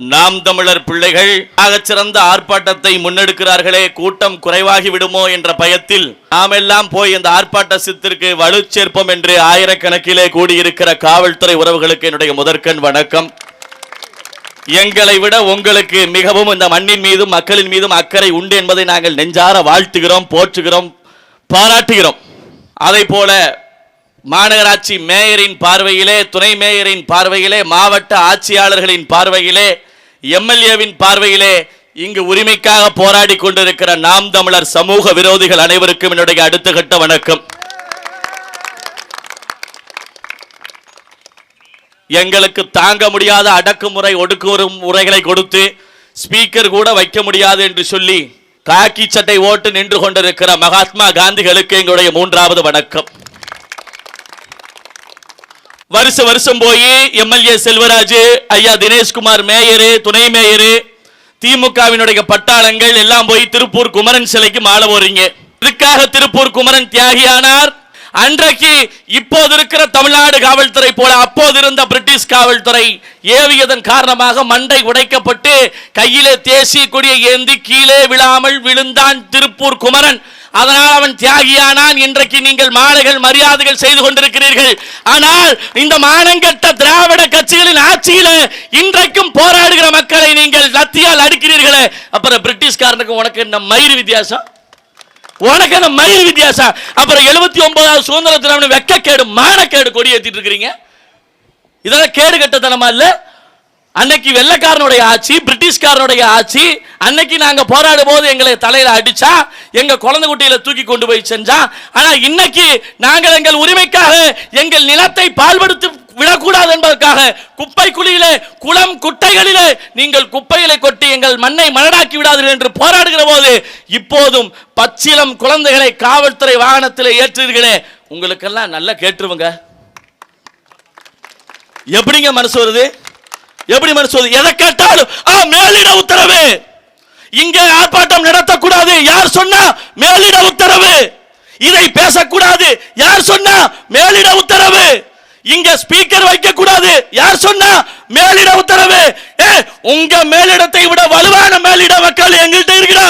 நாம் தமிழர் பிள்ளைகள் சிறந்த ஆர்ப்பாட்டத்தை முன்னெடுக்கிறார்களே கூட்டம் குறைவாகி விடுமோ என்ற பயத்தில் நாமெல்லாம் போய் இந்த ஆர்ப்பாட்ட சித்திற்கு வலு சேர்ப்போம் என்று ஆயிரக்கணக்கிலே கூடியிருக்கிற காவல்துறை உறவுகளுக்கு என்னுடைய முதற்கண் வணக்கம். எங்களை விட உங்களுக்கு மிகவும் இந்த மண்ணின் மீதும் மக்களின் மீதும் அக்கறை உண்டு என்பதை நாங்கள் நெஞ்சார வாழ்த்துகிறோம் போற்றுகிறோம் பாராட்டுகிறோம். அதை போல மாநகராட்சி மேயரின் பார்வையிலே துணை மேயரின் பார்வையிலே மாவட்ட ஆட்சியாளர்களின் பார்வையிலே எம்எல்ஏவின் பார்வையிலே இங்கு உரிமைக்காக போராடி கொண்டிருக்கிற நாம் தமிழர் சமூக விரோதிகள் அனைவருக்கும் என்னுடைய அடுத்த கட்ட வணக்கம். எங்களுக்கு தாங்க முடியாத அடக்குமுறை ஒடுக்குமுறை முறைகளை கொடுத்து ஸ்பீக்கர் கூட வைக்க முடியாது என்று சொல்லி காக்கி சட்டை ஓட்டு நின்று கொண்டிருக்கிற மகாத்மா காந்திகளுக்கு எங்களுடைய மூன்றாவது வணக்கம். வருஷ வருஷம் போய் எம்எல்ஏ செல்வராஜ் ஐயா தினேஷ்குமார் மேயரு துணை மேயரு திமுகவினுடைய பட்டாளங்கள் எல்லாம் போய் திருப்பூர் குமரன் சிலைக்கு மாலை போறீங்க இதுக்காக திருப்பூர் குமரன் தியாகியானார். அன்றைக்கு இப்போது இருக்கிற தமிழ்நாடு காவல்துறை போல அப்போது இருந்த பிரிட்டிஷ் காவல்துறை ஏவியதன் காரணமாக மண்டை உடைக்கப்பட்டு கையிலே தேசிய கொடியை ஏந்தி கீழே விழாமல் விழுந்தான் திருப்பூர் குமரன். அதனால் அவன் தியாகியானான். இன்றைக்கு நீங்கள் மாலைகள் மரியாதைகள் செய்து கொண்டிருக்கிறீர்கள். ஆனால் இந்த மானங்கட்ட திராவிட கட்சிகளின் ஆட்சியில இன்றைக்கும் போராடுகிற மக்களை நீங்கள் லத்தியால் அடுக்கிறீர்களே. அப்புறம் பிரிட்டிஷ்காரனுக்கு உனக்கு இந்த மயிறு வித்தியாசம்? உனக்கு என்ன மயிறு வித்தியாசம்? அப்புறம் எழுபத்தி ஒன்பதாவது சுதந்திர தினம் வெக்கக்கேடு மானக்கேடு கொடி ஏற்றிட்டு இருக்கிறீங்க. இதெல்லாம் கேடு கட்டத்தனமா இல்ல? அன்னைக்கு வெள்ளைக்காரனுடைய ஆட்சி பிரிட்டிஷ்காரனுடைய ஆட்சி அன்னைக்கு நாங்கள் போராடும் போது எங்களை தலையில் அடிச்சா எங்க குழந்தை குட்டியில தூக்கி கொண்டு போய் செஞ்சா ஆனா இன்னைக்கு நாங்கள் எங்கள் உரிமைக்காக எங்கள் நிலத்தை பால்படுத்தி விடக்கூடாது என்பதற்காக குப்பை குழியிலே குளம் குட்டைகளிலே நீங்கள் குப்பைகளை கொட்டி எங்கள் மண்ணை மலடாக்கி விடாதீர்கள் என்று போராடுகிற போது இப்போதும் பச்சிலம் குழந்தைகளை காவல்துறை வாகனத்தில் ஏற்றுகிறீர்களே உங்களுக்கெல்லாம் நல்லா கேட்டுருவங்க. எப்படிங்க மனசு வருது? எப்படி மனசு எதை கேட்டாலும் ஆ மேலிட உத்தரவு. இங்கே ஆர்ப்பாட்டம் நடத்தக்கூடாது. யார் சொன்னா மேலிட உத்தரவு? இதை பேசக்கூடாது. யார் சொன்னா மேலிட உத்தரவு? இங்க ஸ்பீக்கர் வைக்க கூடாது யார் சொன்னா மேலிட உத்தரவு? ஏ உங்க மேலிடத்தை விட வலுவான மேலிட மக்கள் எங்கள்கிட்ட இருக்கிறா?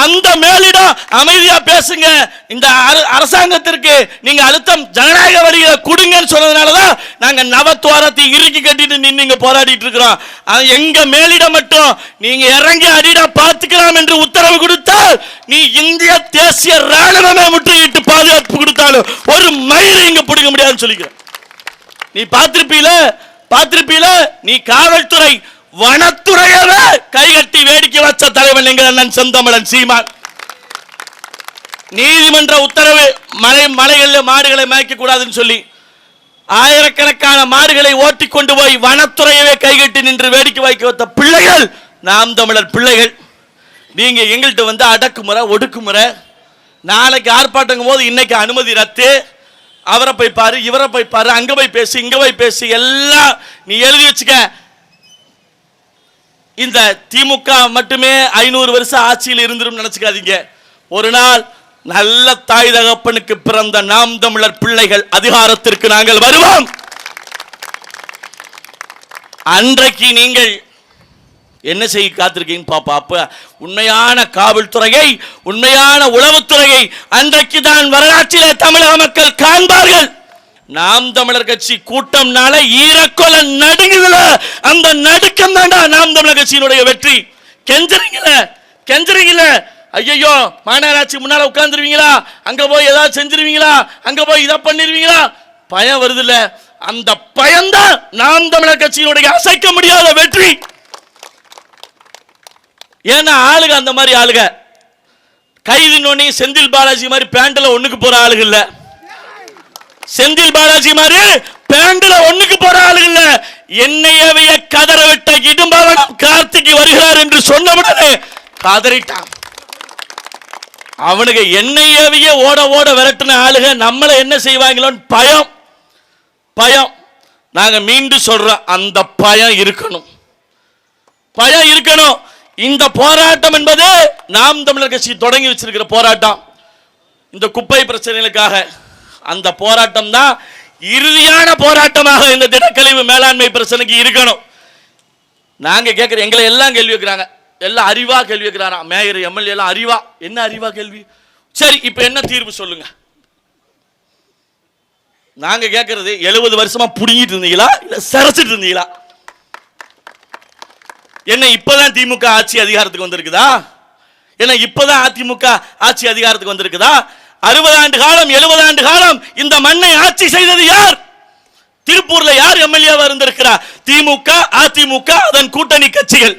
அந்த மேலிடம் அமைதியா பேசுங்க. இந்த அர- அரசாங்கத்திற்கு நீங்க அழுத்தம் ஜனநாயக வழியில கொடுங்கன்னு சொன்னதுனாலதான் நாங்க நவத்துவாரத்தை இறுக்கி கட்டிட்டு நின்னு இங்க போராடிட்டு இருக்கிறோம். எங்க மேலிடம் மட்டும். நீங்க இறங்கி அடிடா பார்த்துக்கலாம் என்று உத்தரவு கொடுத்தால் நீ இந்திய தேசிய ராணுவமே முற்றுகையிட்டு பாதுகாப்பு கொடுத்தாலும் ஒரு மயிரை இங்க பிடிக்க முடியாதுன்னு சொல்லிக்கிறேன். நீ பார்த்திருப்பீல? பார்த்திருப்பீல? நீ காவல்துறை வனத்துறையவே கைகட்டி வேடிக்கை வச்ச தலைவன் எங்கள் அண்ணன் செந்தமிழன் சீமான். நீதிமன்ற உத்தரவு மலை மலைகளில் மாடுகளை மேய்க்க கூடாதுன்னு சொல்லி ஆயிரக்கணக்கான மாடுகளை ஓட்டி கொண்டு போய் வனத்துறையவே கைகட்டி நின்று வேடிக்கை வைக்க வைத்த பிள்ளைகள் நாம் தமிழர் பிள்ளைகள். நீங்க எங்கள்கிட்ட வந்து அடக்குமுறை ஒடுக்குமுறை நாளைக்கு ஆர்ப்பாட்டங்கும் போது இன்னைக்கு அனுமதி ரத்து. அவரை போய் பாரு இவரை போய் பாரு அங்க போய் பேசு இங்க போய் பேசு எல்லாம் நீ எழுதி வச்சுக்க. இந்த திமுக மட்டுமே ஐநூறு வருஷம் ஆட்சியில் இருந்துரும் நினைச்சுக்காதீங்க. ஒரு நாள் நல்ல தாய் தகப்பனுக்கு பிறந்த நாம் தமிழர் பிள்ளைகள் அதிகாரத்திற்கு நாங்கள் வருவோம். அன்றைக்கு நீங்கள் என்ன செய்ய காத்திருக்கீங்க பாப்பா? அப்ப உண்மையான காவல்துறையை உண்மையான உளவுத்துறையை அன்றைக்கு தான் வரலாற்றிலே தமிழக மக்கள் காண்பார்கள். நாம் தமிழர் கட்சி கூட்டம்னால ஈரக்கொல நடுங்குதுல. அந்த நடுக்கம் தாண்டா நாம் தமிழர் கட்சியினுடைய வெற்றி. கெஞ்சுறீங்கள? கெஞ்சுறீங்கள? ஐயோ மாநகராட்சி முன்னால உட்கார்ந்துருவீங்களா? அங்க போய் ஏதாவது செஞ்சிருவீங்களா? அங்க போய் இதை பண்ணிருவீங்களா? பயம் வருதுல்ல அந்த பயம்தான் நாம் தமிழர் கட்சியினுடைய அசைக்க முடியாத வெற்றி. ஏன்னா ஆளுக அந்த மாதிரி ஆளுக கைது நோனி செந்தில் பாலாஜி மாதிரி பேண்டில் ஒன்றுக்கு போகிற ஆளுகள் இல்லை. செந்தில் பாலாஜி மாதிரி பேண்ட்ல ஒண்ணுக்கு போற ஆளு இல்ல. என்னையவைய கதற விட்ட இடும்பாவன் கார்த்திகை வருகிறார் என்று சொன்னவுடனே கதறிட்டான். அவனுக்கு என்னையவைய ஓட ஓட விரட்டின ஆளுக நம்மளை என்ன செய்வாங்களோன்னு பயம். பயம். நாங்க மீண்டும் சொல்றோம் அந்த பயம் இருக்கணும். பயம் இருக்கணும். இந்த போராட்டம் என்பது நாம் தமிழர் கட்சி தொடங்கி வச்சிருக்கிற போராட்டம். இந்த குப்பை பிரச்சனைகளுக்காக. அந்த போராட்டம் தான் இறுதியான போராட்டமாக இந்த திடக்கழிவு மேலாண்மை பிரச்சனைக்கு இருக்கணும். நாங்க கேட்குற எங்களை எல்லாம் கேள்வி வைக்கிறாங்க. எல்லாம் அறிவா கேள்வி வைக்கிறாராம் மேயர் எம்எல்ஏ எல்லாம் அறிவா? என்ன அறிவா கேள்வி? சரி இப்போ என்ன தீர்வு சொல்லுங்க. நாங்க கேட்கறது எழுபது வருஷமா புடுங்கிட்டு இருந்தீங்களா? இல்ல சரச்சிட்டு இருந்தீங்களா? என்ன இப்பதான் திமுக ஆட்சி அதிகாரத்துக்கு வந்திருக்குதா? என்ன இப்பதான் அதிமுக ஆட்சி அதிகாரத்துக்கு வந்திருக்குதா? அறுபது ஆண்டு காலம் எழுபது ஆண்டு காலம் இந்த மண்ணை ஆட்சி செய்தது யார்? திருப்பூர்ல யார் எம்எல்ஏவா இருந்திருக்கிறார் திமுக அதிமுக அதன் கூட்டணி கட்சிகள்.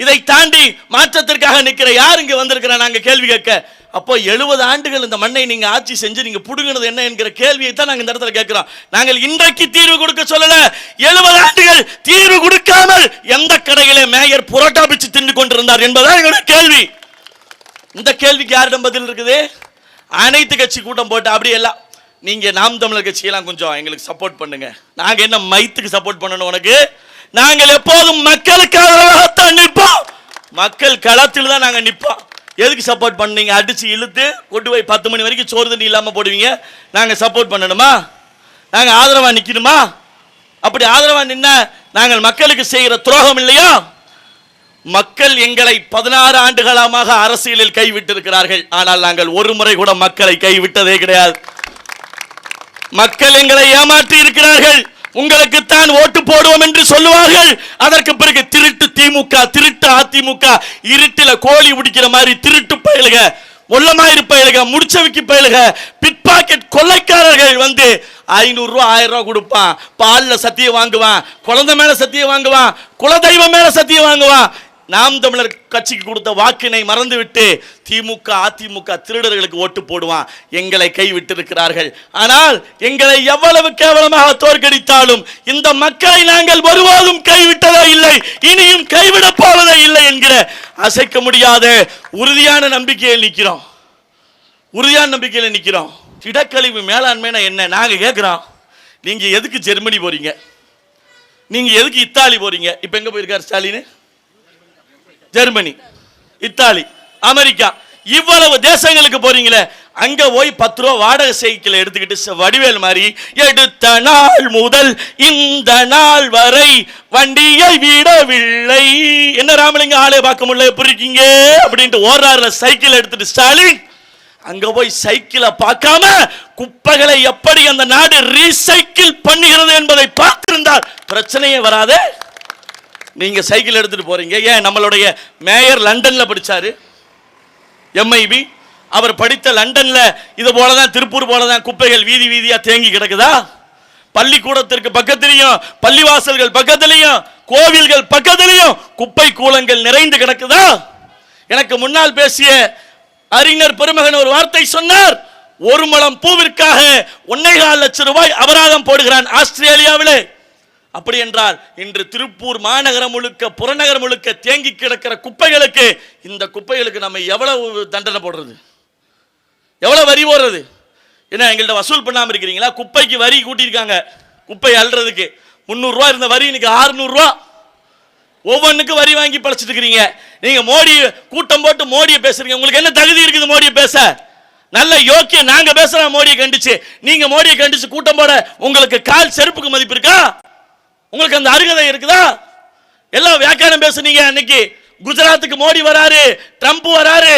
இதை தாண்டி மாற்றத்திற்காக நிக்கிற யார் இங்க வந்திருக்கிறா நாங்க கேள்வி கேட்க? அப்போ எழுபது ஆண்டுகள் இந்த மண்ணை நீங்க ஆட்சி செஞ்சு நீங்க புடுங்கினது என்ன என்கிற கேள்வியை தான் நாங்க இந்த இடத்துல கேட்கிறோம். நாங்கள் இன்றைக்கு தீர்வு கொடுக்க சொல்லல. எழுபது ஆண்டுகள் தீர்வு கொடுக்காமல் எந்த கடையிலே மேயர் புரோட்டா பிச்சு தின்று கொண்டிருந்தார் என்பதுதான் எங்களுடைய கேள்வி. இந்த கேள்விக்கு யாரிடம் பதில் இருக்குது? அனைத்து கட்சி கூட்டம் போட்டு அப்படி எல்லாம். நீங்க நாம் தமிழர் கட்சியெல்லாம் கொஞ்சம் எங்களுக்கு சப்போர்ட் பண்ணுங்க. நாங்க என்ன மைத்துக்கு சப்போர்ட் பண்ணணும் உனக்கு? நாங்கள் எப்போதும் மக்களுக்கு ஆதரவாகத்தான் நிற்போம். மக்கள் களத்தில் தான் நாங்கள் நிற்போம். எதுக்கு சப்போர்ட் பண்ணீங்க அடிச்சு இழுத்து கொண்டு போய் பத்து மணி வரைக்கும் சோறு தண்ணி இல்லாமல் போடுவீங்க? நாங்கள் சப்போர்ட் பண்ணணுமா? நாங்கள் ஆதரவாக நிற்கணுமா அப்படி ஆதரவாக நின்னா நாங்கள் மக்களுக்கு செய்கிற துரோகம் இல்லையா? மக்கள் எங்களை பதினாறு ஆண்டுகாலமாக அரசியலில் கைவிட்டிருக்கிறார்கள். ஆனால் நாங்கள் ஒரு முறை கூட மக்களை கைவிட்டதே கிடையாது. மக்கள் எங்களை ஏமாற்றி இருக்கிறார்கள் உங்களுக்குத்தான் ஓட்டு போடுவோம் என்று சொல்லுவார்கள். அதற்கு பிறகு திருட்டு திமுக திருட்டு அதிமுக இருட்டில கோழி பிடிக்கிற மாதிரி திருட்டு பயலுக ஒல்லமாயிரு பயிலுக முடிச்சவிக்கு பயலுக பிட் பாக்கெட் கொள்ளைக்காரர்கள் வந்து ஐநூறு ரூபா ஆயிரம் ரூபா கொடுப்பான். பால்ல சத்தியம் வாங்குவான் குழந்தை மேல சத்தியம் வாங்குவான் குலதெய்வம் மேல சத்தியம் வாங்குவான். நாம் தமிழர் கட்சிக்கு கொடுத்த வாக்கினை மறந்துவிட்டு திமுக அதிமுக திருடர்களுக்கு ஓட்டு போடுவான். எங்களை கைவிட்டிருக்கிறார்கள். ஆனால் எங்களை எவ்வளவு கேவலமாக தோற்கடித்தாலும் இந்த மக்களை நாங்கள் ஒருபோதும் கைவிட்டதே இல்லை. இனியும் கைவிடப் போவதே இல்லை என்கிற அசைக்க முடியாத உறுதியான நம்பிக்கையில் நிற்கிறோம். உறுதியான நம்பிக்கையில் நிற்கிறோம். திடக்கழிவு மேலாண்மைனா என்ன? நாங்கள் கேட்குறோம் நீங்கள் எதுக்கு ஜெர்மனி போகிறீங்க நீங்கள் எதுக்கு இத்தாலி போகிறீங்க இப்போ எங்கே போயிருக்காரு ஸ்டாலின்? Germany Italy America. இவ்வளவு தேசங்களுக்கு போறீங்களே அங்க போய் பத்து ரூபா வாடகை சைக்கிள் எடுத்துக்கிட்டு வடிவேல் மாதிரி எடுத்த நாள் முதல் இந்த நாள் வரை வண்டியை விடவில்லை. என்ன ராமலிங்க ஆளே பார்க்க முடியல எப்படி இருக்கீங்க? அப்படின்ட்டு ஓடுறாருல சைக்கிள் எடுத்துட்டு ஸ்டாலின். அங்க போய் சைக்கிளை பார்க்காம குப்பைகளை எப்படி அந்த நாடு ரீசைக்கிள் பண்ணுகிறது என்பதை பார்த்திருந்தால் பிரச்சனையே வராதே. நீங்கள் சைக்கிள் எடுத்துகிட்டு போகிறீங்க ஏன்? நம்மளுடைய மேயர் லண்டனில் படிச்சாரு. எம்ஐபி அவர் படித்த லண்டனில் இது போல தான் திருப்பூர் போல தான் குப்பைகள் வீதி வீதியாக தேங்கி கிடக்குதா? பள்ளிக்கூடத்திற்கு பக்கத்திலையும் பள்ளிவாசல்கள் பக்கத்திலையும் கோவில்கள் பக்கத்திலையும் குப்பை கூலங்கள் நிறைந்து கிடக்குதா? எனக்கு முன்னால் பேசிய அறிஞர் பெருமகன் ஒரு வார்த்தை சொன்னார். ஒரு மலம் பூவிற்காக ஒன்னேகால் லட்சம் ரூபாய் அபராதம் போடுகிறான் ஆஸ்திரேலியாவிலே. அப்படி என்றால் இன்று திருப்பூர் மாநகரம் முழுக்க புறநகர் முழுக்க தேங்கி கிடக்கிற குப்பைகளுக்கு இந்த குப்பைகளுக்கு நம்ம எவ்வளவு தண்டனை போடுறது? எவ்வளவு வரி போடுறது? என்ன எங்கள்கிட்ட வசூல் பண்ணாமல் இருக்கிறீங்களா? குப்பைக்கு வரி கூட்டியிருக்காங்க. குப்பை அள்ளுறதுக்கு. முந்நூறுரூவா இருந்த வரி இன்னைக்கு 600 ரூபா. ஒவ்வொன்றுக்கும் வரி வாங்கி பழச்சிட்டு இருக்கிறீங்க. நீங்கள் மோடி கூட்டம் போட்டு மோடியை பேசுறீங்க. உங்களுக்கு என்ன தகுதி இருக்குது மோடியை பேச? நல்ல யோக்கிய நாங்கள் பேசுகிறோம் மோடியை கண்டிச்சு. நீங்கள் மோடியை கண்டிச்சு கூட்டம் போட உங்களுக்கு கால் செருப்புக்கு மதிப்பு இருக்கா? உங்களுக்கு அந்த அருகதை இருக்குதா? எல்லாம் வியாக்கியானம் பேசுனீங்க இன்னைக்கு குஜராத்துக்கு மோடி வராரு ட்ரம்ப் வராரு.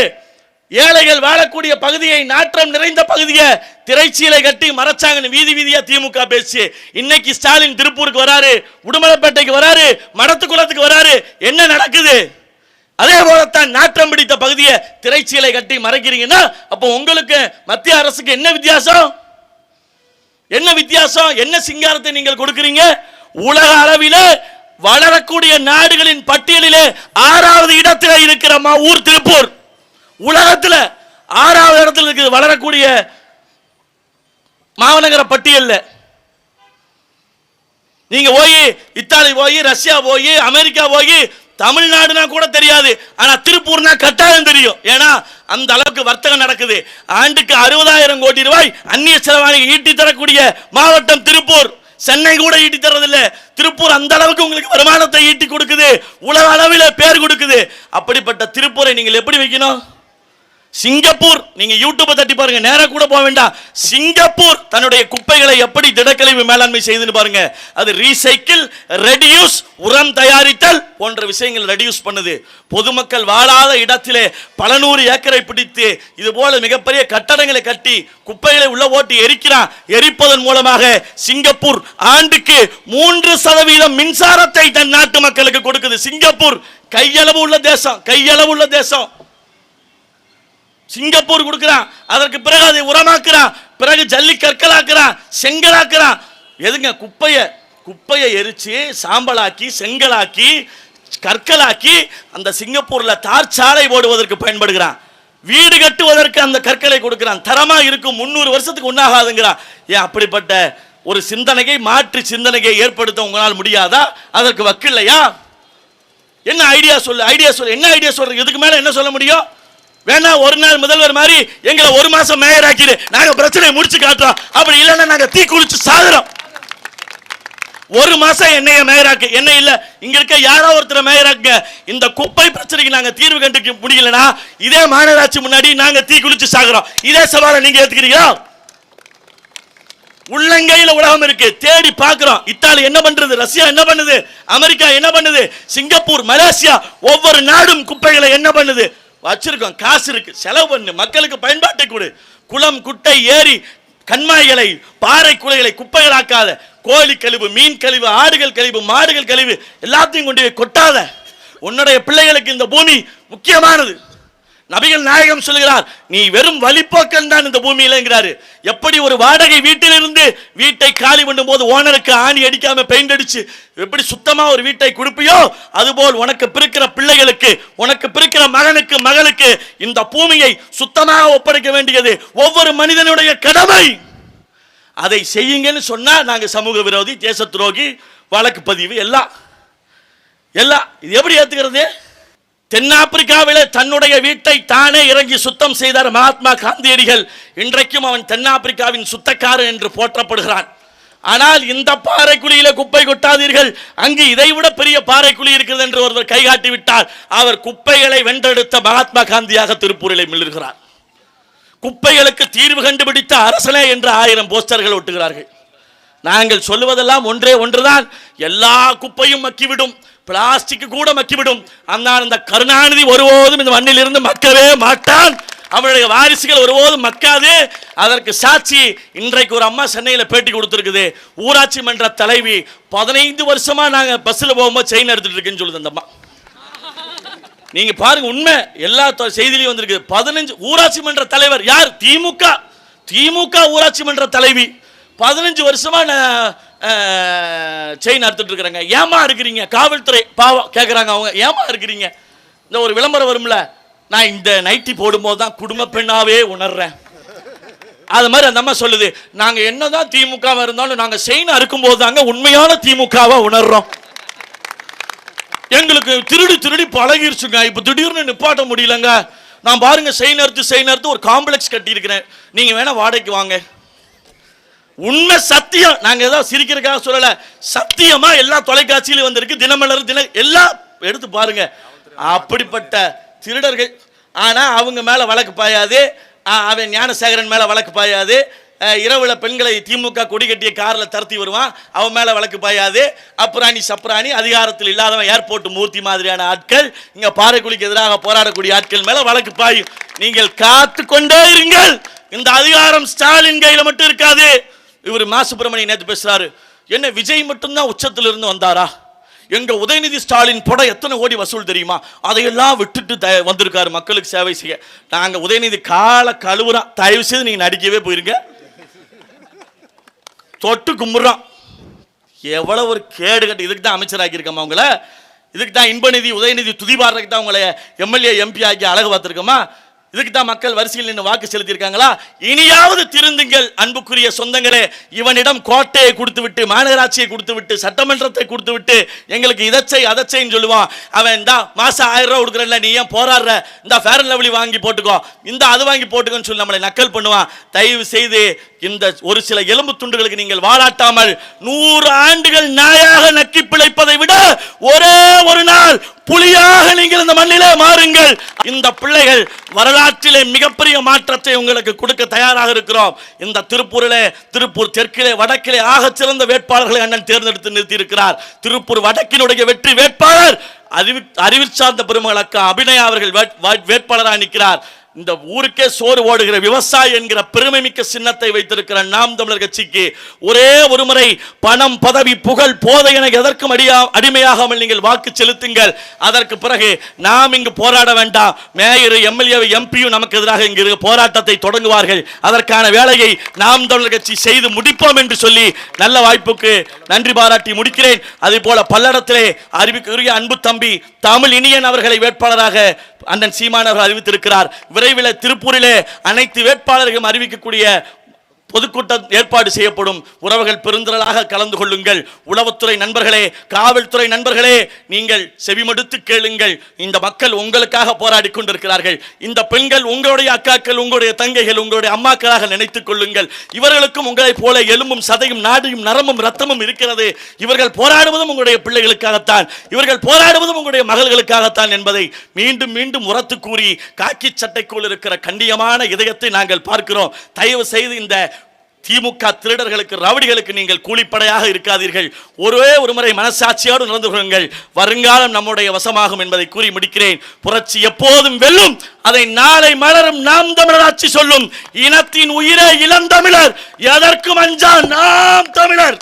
ஏழைகள் வாழக்கூடிய பகுதியை நாற்றம் நிறைந்த பகுதியை திரைச்சீலை கட்டி மறைச்சாங்கன்னு வீதி வீதியா திமுக பேசி இன்னைக்கு ஸ்டாலின் திருப்பூருக்கு வராரு உடுமலைப்பேட்டைக்கு வராரு மடத்துக்குளத்துக்கு வராரு. என்ன நடக்குது? அதே போலத்தான் நாற்றம் பிடித்த பகுதியை திரைச்சீலை கட்டி மறைக்கிறீங்கன்னா அப்போ உங்களுக்கு மத்திய அரசுக்கு என்ன வித்தியாசம்? என்ன வித்தியாசம்? என்ன சிங்காரத்தை நீங்கள் கொடுக்குறீங்க? உலக அளவிலே வளரக்கூடிய நாடுகளின் பட்டியலிலே ஆறாவது இடத்துல இருக்கிற மா- ஊர் திருப்பூர். உலகத்தில் ஆறாவது இடத்துல இருக்குது வளரக்கூடிய மாநகர பட்டியலில். நீங்க போய் இத்தாலி போய் ரஷ்யா போய் அமெரிக்கா போய் தமிழ்நாடுனா கூட தெரியாது. ஆனா திருப்பூர்னா கட்டாயம் தெரியும். ஏன்னா அந்த அளவுக்கு வர்த்தகம் நடக்குது. ஆண்டுக்கு அறுபதாயிரம் கோடி ரூபாய் அந்நிய செலவாணி ஈட்டி தரக்கூடிய மாவட்டம் திருப்பூர். சென்னை கூட ஈட்டி தரதில்ல திருப்பூர் அந்த அளவுக்கு உங்களுக்கு வருமானத்தை ஈட்டி கொடுக்குது. உலக அளவில் பேர் கொடுக்குது. அப்படிப்பட்ட திருப்பூரை நீங்கள் எப்படி வைக்கணும்? சிங்கப்பூர் நீங்க யூடியூப்பை தட்டி பாருங்க நேராக கூட போக வேண்டாம். சிங்கப்பூர் தன்னுடைய குப்பைகளை எப்படி திடக்கழிவு மேலாண்மை செய்துன்னு பாருங்க. அது ரீசைக்கிள் ரெடியூஸ் உரம் தயாரித்தல் போன்ற விஷயங்கள் ரெடியூஸ் பண்ணுது. பொதுமக்கள் வாழாத இடத்திலே பல நூறு ஏக்கரை பிடித்து இது போல மிகப்பெரிய கட்டடங்களை கட்டி குப்பைகளை உள்ள ஓட்டி எரிக்கிறான். எரிப்பதன் மூலமாக சிங்கப்பூர் ஆண்டுக்கு மூன்று சதவீதம் மின்சாரத்தை தன் நாட்டு மக்களுக்கு கொடுக்குது. சிங்கப்பூர் கையளவு உள்ள தேசம் கையளவு உள்ள தேசம். சிங்கப்பூர் கொடுக்குறான். அதற்கு பிறகு அதை உரமாக்குறான். பிறகு ஜல்லி கற்களாக்குறான். செங்கலாக்குறான். எதுங்க குப்பையை குப்பையை எரிச்சு சாம்பலாக்கி செங்கலாக்கி கற்களாக்கி அந்த சிங்கப்பூரில் தார் சாலை ஓடுவதற்கு பயன்படுகிறான். வீடு கட்டுவதற்கு அந்த கற்களை கொடுக்கிறான். தரமாக இருக்கும். முந்நூறு வருஷத்துக்கு உண்ணாகாதுங்கிறான். ஏன் அப்படிப்பட்ட ஒரு சிந்தனையை மாற்று சிந்தனையை ஏற்படுத்த உங்களால் முடியாதா? அதற்கு வக்கில்லையா? என்ன ஐடியா சொல்லு ஐடியா சொல்லு. என்ன ஐடியா சொல்றீங்க இதுக்கு மேலே என்ன சொல்ல முடியும்? வேணா ஒரு நாள் முதல்வர் மாதிரி எங்களை ஒரு மாசம் மேயர் ஆக்கிடு. நாங்க பிரச்சனையை முடிச்சு காட்டுறோம். அப்படி இல்லைன்னா நாங்க தீ குளிச்சு சாகுறோம். ஒரு மாசம் என்னைய மேயராக்கு என்ன இல்ல? இங்க இருக்க யாரோ ஒருத்தர் மேயராக்குங்க இந்த குப்பை பிரச்சனைக்கு நாங்க தீர்வு கண்டுக்க முடியலனா இதே மாநகராட்சி முன்னாடி நாங்க தீ குளிச்சு சாகுறோம். இதே சவாலை நீங்க ஏத்துக்கிறீங்களா? உள்ளங்கையில உலகம் இருக்கு. தேடி பார்க்கிறோம். இத்தாலி என்ன பண்றது? ரஷ்யா என்ன பண்ணுது? அமெரிக்கா என்ன பண்ணுது? சிங்கப்பூர் மலேசியா ஒவ்வொரு நாடும் குப்பைகளை என்ன பண்ணுது? வச்சிருக்கோம். காசு இருக்கு. செலவு பண்ணு. மக்களுக்கு பயன்பாட்டை கொடு. குளம் குட்டை ஏரி கண்மாய்களை பாறை குலைகளை குப்பைகளாக்காத கோழி கழிவு மீன் கழிவு ஆடுகள் கழிவு மாடுகள் கழிவு எல்லாத்தையும் கொண்டு போய் கொட்டாத. உன்னுடைய பிள்ளைகளுக்கு இந்த பூமி முக்கியமானது. நபிகள் நாயகம் சொல்கிறார் நீ வெறும் வழிப்போக்கன் தான் இந்த பூமியிலங்கிறாரு எப்படி ஒரு வாடகை வீட்டிலிருந்து வீட்டை காலி பண்ணும் போது ஓனருக்கு ஆணி அடிக்காம பெயிண்ட் அடிச்சு எப்படி சுத்தமா ஒரு வீட்டை கொடுப்பியோ அதுபோல் உனக்கு பிறக்கிற பிள்ளைகளுக்கு உனக்கு பிறக்கிற மகனுக்கு மகளுக்கு இந்த பூமியை சுத்தமாக ஒப்படைக்க வேண்டியது ஒவ்வொரு மனிதனுடைய கடமை. அதை செய்யுங்கன்னு சொன்னா நாங்க சமூக விரோதி தேச துரோகி வழக்கு பதிவு எல்லாம். எல்லாம். இது எப்படி ஏத்துக்கிறது? தென்னாப்பிரிக்காவிலே தன்னுடைய வீட்டை தானே இறங்கி சுத்தம் செய்தார் மகாத்மா காந்தியடிகள். இன்றைக்கும் அவன் தென்னாப்பிரிக்காவின் சுத்தக்காரன் என்று போற்றப்படுகிறான். ஆனால் இந்த பாறைக்குழியில குப்பை கொட்டாதீர்கள். அங்கு இதைவிட பெரிய பாறைக்குழி இருக்கிறது என்று ஒருவர் கைகாட்டி விட்டார். அவர் குப்பைகளை வென்றெடுத்த மகாத்மா காந்தியாக திருப்பூரிலே மிளிர்கிறார் குப்பைகளுக்கு தீர்வு கண்டுபிடித்த அரசனே என்று ஆயிரம் போஸ்டர்கள் ஒட்டுகிறார்கள். நாங்கள் சொல்லுவதெல்லாம் ஒன்றே ஒன்றுதான். எல்லா குப்பையும் மக்கிவிடும். பிளாஸ்டிக் கூட மக்கிவிடும். ஆனால் இந்த கருணாநிதி ஒருபோதும் இந்த மண்ணிலிருந்து மக்கவே மாட்டான். அவருடைய வாரிசுகள் ஒருபோதும் மக்காது. அதற்கு சாட்சி இன்றைக்கு ஒரு அம்மா சென்னையில் பேட்டி கொடுத்துருக்குது. ஊராட்சி மன்ற தலைவி பதினைந்து வருஷமா நாங்கள் பஸ்ஸில் போகும்போது செயின் எடுத்துட்டு இருக்குன்னு சொல்லுது அந்த அம்மா. நீங்க பாருங்க உண்மை. எல்லா செய்திலையும் வந்திருக்கு பதினஞ்சு ஊராட்சி மன்ற தலைவர் யார்? திமுக. திமுக ஊராட்சி மன்ற தலைவி. பதினஞ்சு வருஷமா நான் செயின் அறுத்துட்டு இருக்கிறேங்க. ஏமா இருக்கிறீங்க? காவல்துறை பாவம் கேட்குறாங்க அவங்க. ஏமா இருக்கிறீங்க? இந்த ஒரு விளம்பரம் வரும்ல. நான் இந்த நைட்டி போடும்போது தான் குடும்ப பெண்ணாவே உணர்றேன். அது மாதிரி அந்த அம்மா சொல்லுது. நாங்கள் என்னதான் திமுகவாக இருந்தாலும் நாங்கள் செயின் அறுக்கும்போது தாங்க உண்மையான திமுகவாக உணர்றோம். எங்களுக்கு திருடி திருடி பழகிருச்சுங்க. இப்போ திடீர்னு நிப்பாட்ட முடியலங்க. நான் பாருங்க செயின் அறுத்து செயின் அறுத்து ஒரு காம்ப்ளெக்ஸ் கட்டியிருக்கிறேன். நீங்கள் வேணால் வாடகைக்கு வாங்க. உண்மை சத்தியம். நாங்க ஏதோ சிரிக்கிறதுக்காக சொல்லல. சத்தியமா எல்லா தொலைக்காட்சியிலும் வந்திருக்கு. தினமலர் தின எல்லாம் எடுத்து பாருங்க. அப்படிப்பட்ட திருடர்கள். ஆனா அவங்க மேல வழக்கு பாயாது. அவன் ஞானசேகரன் மேல வழக்கு பாயாது. இரவில் இரவுல பெண்களை திமுக கொடி கட்டிய காரில் தரத்தி வருவான். அவன் மேலே வழக்கு பாயாது. அப்ராணி சப்ராணி அதிகாரத்தில் இல்லாதவன் ஏர்போர்ட் மூர்த்தி மாதிரியான ஆட்கள். இங்கே பாறைக்குழிக்கு எதிராக போராடக்கூடிய ஆட்கள் மேலே வழக்கு பாயும். நீங்கள் காத்து கொண்டே இருங்கள். இந்த அதிகாரம் ஸ்டாலின் கையில் மட்டும் இருக்காது. இவர் மா சுப்பிரமணியன் நேற்று பேசுறாரு என்ன விஜய் மட்டும்தான் உச்சத்திலிருந்து வந்தாரா? எங்க உதயநிதி ஸ்டாலின் படம் எத்தனை கோடி வசூல் தெரியுமா? அதையெல்லாம் விட்டுட்டு த- வந்திருக்காரு மக்களுக்கு சேவை செய்ய. நாங்க உதயநிதி கால கழுவுறோம் தயவு செய்து நீங்க நடிக்கவே போயிருங்க. தொட்டு கும்பிட்றோம். எவ்வளவு ஒரு கேடு கட்டு. இதுக்கு தான் அமைச்சராக்கியிருக்கோமா உங்களை? இதுக்கு தான் இன்பநிதி உதயநிதி துதிபாடுறதுக்கு தான் உங்களை எம்எல்ஏ எம்பி ஆக்கி அழகு பார்த்துருக்கோமா? இதுக்கு தான் மக்கள் வரிசையில் நின்று வாக்கு செலுத்தியிருக்காங்களா? இனியாவது திருந்துங்கள் அன்புக்குரிய சொந்தங்களே. இவனிடம் கோட்டையை கொடுத்து விட்டு மாநகராட்சியை கொடுத்து விட்டு சட்டமன்றத்தை கொடுத்து விட்டு எங்களுக்கு இதச்சை அதச்சைன்னு சொல்லுவான். அவன் இந்தா மாசம் ஆயிரம் ரூபா கொடுக்குறல நீ ஏன் போராடுற? இந்த ஃபேர் அண்ட் லவ்லி வாங்கி போட்டுக்கோ. இந்த அது வாங்கி போட்டுக்கோன்னு சொல்லி நம்மளை நக்கல் பண்ணுவான். தயவு செய்து இந்த ஒரு சில எலும்பு துண்டுகளுக்கு நீங்கள் வாழாட்டாமல் நூறு ஆண்டுகள் நாயாக நக்கி பிழைப்பதை விட ஒரே ஒரு நாள் புலியாக நீங்கள் இந்த மண்ணிலே மாறுங்கள். இந்த பிள்ளைகள் வரலாற்றிலே மிகப்பெரிய மாற்றத்தை உங்களுக்கு கொடுக்க தயாராக இருக்கிறோம். இந்த திருப்பூரிலே திருப்பூர் தெற்கிலே வடக்கிலே ஆக சிறந்த வேட்பாளர்களை அண்ணன் தேர்ந்தெடுத்து நிறுத்தியிருக்கிறார். திருப்பூர் வடக்கினுடைய வெற்றி வேட்பாளர் அறிவி அறிவு சார்ந்த பெருமகளுக்கு அபிநயா அவர்கள் வேட்- வேட்பாளராக நிற்கிறார். இந்த ஊருக்கே சோறு ஓடுகிற விவசாயி என்கிற பெருமை மிக்க சின்னத்தை வைத்திருக்கிற நாம் தமிழர் கட்சிக்கு ஒரே ஒரு முறை பணம் பதவி புகழ் போதை என எதற்கும் அடியா அடிமையாகாமல் நீங்கள் வாக்கு செலுத்துங்கள். அதற்கு பிறகு நாம் இங்கு போராட வேண்டாம். மேயர் எம்எல்ஏ எம்பியும் நமக்கு எதிராக இங்கு போராட்டத்தை தொடங்குவார்கள். அதற்கான வேலையை நாம் தமிழர் கட்சி செய்து முடிப்போம் என்று சொல்லி நல்ல வாய்ப்புக்கு நன்றி பாராட்டி முடிக்கிறேன். அதே போல பல்லடத்திலே அறிவிக்குரிய அன்பு தம்பி தமிழ் இனியன் அவர்களை வேட்பாளராக அண்ணன் சீமானவர் அறிவித்திருக்கிறார். விரைவில் திருப்பூரிலே அனைத்து வேட்பாளர்களும் அறிவிக்கக்கூடிய பொதுக்கூட்டம் ஏற்பாடு செய்யப்படும். உறவுகள் பெருந்திரளாக கலந்து கொள்ளுங்கள். உளவுத்துறை நண்பர்களே காவல்துறை நண்பர்களே நீங்கள் செவிமடுத்து கேளுங்கள். இந்த மக்கள் உங்களுக்காக போராடி கொண்டிருக்கிறார்கள். இந்த பெண்கள் உங்களுடைய அக்காக்கள் உங்களுடைய தங்கைகள் உங்களுடைய அம்மாக்களாக நினைத்துக் கொள்ளுங்கள். இவர்களுக்கும் உங்களைப் போல எலும்பும் சதையும் நாடியும் நரமும் ரத்தமும் இருக்கிறது. இவர்கள் போராடுவதும் உங்களுடைய பிள்ளைகளுக்காகத்தான். இவர்கள் போராடுவதும் உங்களுடைய மகள்களுக்காகத்தான் என்பதை மீண்டும் மீண்டும் உரத்து கூறி காக்கி சட்டைக்குள் இருக்கிற கண்டியமான இதயத்தை நாங்கள் பார்க்கிறோம். தயவு செய்து இந்த திமுக திருடர்களுக்கு ரவுடிகளுக்கு நீங்கள் கூலிப்படையாக இருக்காதீர்கள். ஒரே ஒரு முறை மனசாட்சியோடு நடந்து கொள்ளுங்கள். வருங்காலம் நம்முடைய வசமாகும் என்பதை கூறி முடிக்கிறேன். புரட்சி எப்போதும் வெல்லும். அதை நாளை மலரும் நாம் தமிழராட்சி சொல்லும். இனத்தின் உயிரே இளந்தமிழர் எதற்கும் அஞ்சா நாம் தமிழர்.